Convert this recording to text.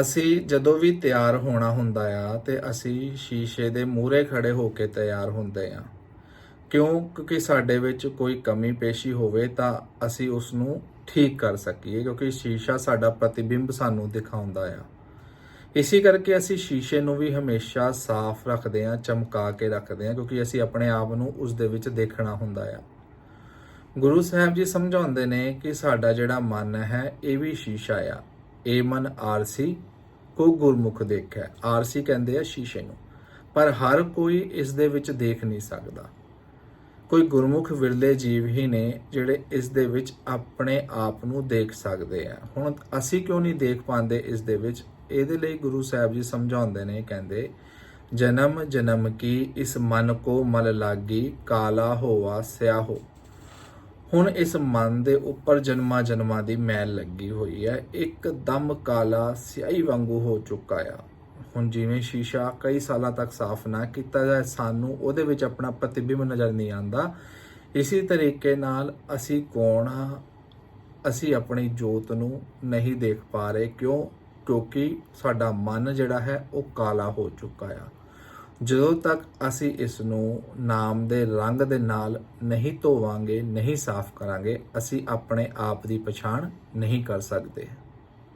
ਅਸੀਂ ਜਦੋਂ ਵੀ ਤਿਆਰ ਹੋਣਾ ਹੁੰਦਾ ਆ ਤੇ ਅਸੀਂ ਸ਼ੀਸ਼ੇ ਦੇ ਮੂਹਰੇ ਖੜੇ ਹੋ ਕੇ ਤਿਆਰ ਹੁੰਦੇ ਆ। ਕਿਉਂਕਿ ਸਾਡੇ ਵਿੱਚ ਕੋਈ ਕਮੀ ਪੇਸ਼ੀ ਹੋਵੇ ਤਾਂ ਅਸੀਂ ਉਸ ਨੂੰ ਠੀਕ ਕਰ ਸਕੀਏ, ਕਿਉਂਕਿ ਸ਼ੀਸ਼ਾ ਸਾਡਾ ਪ੍ਰਤੀਬਿੰਬ ਸਾਨੂੰ ਦਿਖਾਉਂਦਾ ਆ। ਇਸੇ ਕਰਕੇ ਅਸੀਂ ਸ਼ੀਸ਼ੇ ਨੂੰ ਵੀ ਹਮੇਸ਼ਾ ਸਾਫ਼ ਰੱਖਦੇ ਆ, ਚਮਕਾ ਕੇ ਰੱਖਦੇ ਆ, ਕਿਉਂਕਿ ਅਸੀਂ ਆਪਣੇ ਆਪ ਨੂੰ ਉਸ ਦੇ ਵਿੱਚ ਦੇਖਣਾ ਹੁੰਦਾ ਆ। ਗੁਰੂ ਸਾਹਿਬ ਜੀ ਸਮਝਾਉਂਦੇ ਨੇ ਕਿ ਸਾਡਾ ਜਿਹੜਾ ਮਨ ਹੈ, ਇਹ ਵੀ ਸ਼ੀਸ਼ਾ ਆ। ਇਹ ਮਨ ਆਰਸੀ ਕੋ ਗੁਰਮੁਖ ਦੇਖੈ। ਆਰਸੀ ਕਹਿੰਦੇ ਆ ਸ਼ੀਸ਼ੇ ਨੂੰ। ਪਰ ਹਰ ਕੋਈ ਇਸ ਦੇ ਵਿੱਚ ਦੇਖ ਨਹੀਂ ਸਕਦਾ। ਕੋਈ ਗੁਰਮੁਖ ਵਿਰਲੇ ਜੀਵ ਹੀ ਨੇ ਜਿਹੜੇ ਇਸ ਦੇ ਵਿੱਚ ਆਪਣੇ ਆਪ ਨੂੰ ਦੇਖ ਸਕਦੇ ਆ। ਹੁਣ ਅਸੀਂ ਕਿਉਂ ਨਹੀਂ ਦੇਖ ਪਾਉਂਦੇ ਇਸ ਦੇ ਵਿੱਚ? ਇਹਦੇ ਲਈ ਗੁਰੂ ਸਾਹਿਬ ਜੀ ਸਮਝਾਉਂਦੇ ਨੇ, ਕਹਿੰਦੇ, ਜਨਮ ਜਨਮ ਕੀ, ਇਸ ਮਨ ਕੋ ਮਲ ਲਾਗੀ, ਕਾਲਾ ਹੋਵਾ ਸਿਆਹੋ। ਹੁਣ ਇਸ ਮਨ ਦੇ ਉੱਪਰ ਜਨਮਾਂ ਜਨਮਾਂ ਦੀ ਮੈਲ ਲੱਗੀ ਹੋਈ ਹੈ। ਇੱਕਦਮ ਕਾਲਾ ਸਿਆਹੀ ਵਾਂਗੂ ਹੋ ਚੁੱਕਾ ਆ। ਹੁਣ ਜਿਵੇਂ ਸ਼ੀਸ਼ਾ ਕਈ ਸਾਲਾਂ ਤੱਕ ਸਾਫ਼ ਨਾ ਕੀਤਾ ਜਾਏ, ਸਾਨੂੰ ਉਹਦੇ ਵਿੱਚ ਆਪਣਾ ਪ੍ਰਤੀਬਿੰਬ ਨਜ਼ਰ ਨਹੀਂ ਆਉਂਦਾ। ਇਸੇ ਤਰੀਕੇ ਨਾਲ ਅਸੀਂ ਕੌਣ ਹਾਂ ਅਸੀਂ ਆਪਣੀ ਜੋਤ ਨੂੰ ਨਹੀਂ ਦੇਖ ਪਾ ਰਹੇ। ਕਿਉਂ? ਕਿਉਂਕਿ ਸਾਡਾ ਮਨ ਜਿਹੜਾ ਹੈ ਉਹ ਕਾਲਾ ਹੋ ਚੁੱਕਾ ਆ। ਜਦੋਂ ਤੱਕ ਅਸੀਂ ਇਸ ਨੂੰ ਨਾਮ ਦੇ ਰੰਗ ਦੇ ਨਾਲ ਨਹੀਂ ਧੋਵਾਂਗੇ, ਨਹੀਂ ਸਾਫ਼ ਕਰਾਂਗੇ, ਅਸੀਂ ਆਪਣੇ ਆਪ ਦੀ ਪਛਾਣ ਨਹੀਂ ਕਰ ਸਕਦੇ।